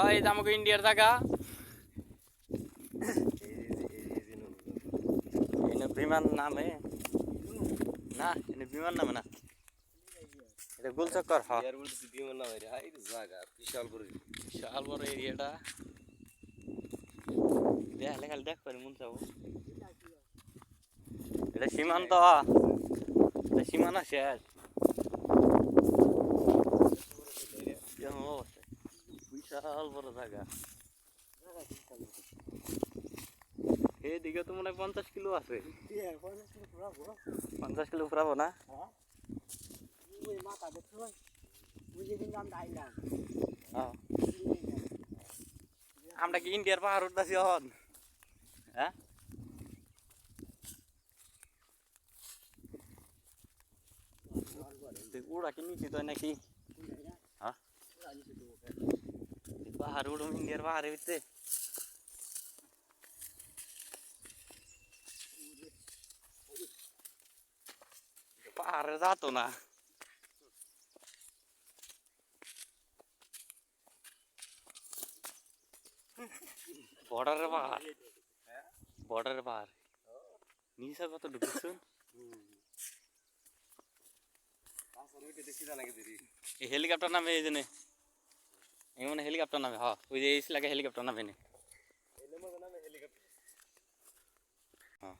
এই যে আমাকে ইন্ডিয়ার জায়গা। এনে বিমান নামে। না এনে বিমান নামে না। এটা গোলচক্কর হ। এয়ার বলতেছি বিমান না ভাই হাই জায়গা বিশাল বড়। বিশাল বড় এরিয়াটা। দেখলে খালি দেখ পারি মন চাবো। এটা সীমান্ত এটা সীমানা শেষ। বিশাল বড় জায়গা এদিকে তো মনে হয় পঞ্চাশ কিলো আছে পঞ্চাশ কিলো ফুরাবো না হ্যাঁ। আমরা কি ইন্ডিয়ার পাহাড় উঠতেছি এখন হ্যাঁ উড়া কি নিচে তো নাকি হ্যাঁ পাহাড় উড়ুম ইন্ডিয়ার পাহাড়ে উঠতে পাহাড়ে যাতো না বর্ডারের পাহাড় বর্ডারের পাহাড় নিচে কত ঢুকছেন দেখছি না নাকি দিদি এই হেলিকপ্টার নামে এই জন্য এই মনে হেলিকপ্টার নামে হ্যাঁ ওই যে এই লাগে হেলিকপ্টার নামে নেই হ্যাঁ?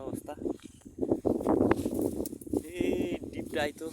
অবস্থা। এই ডিপটাই তো।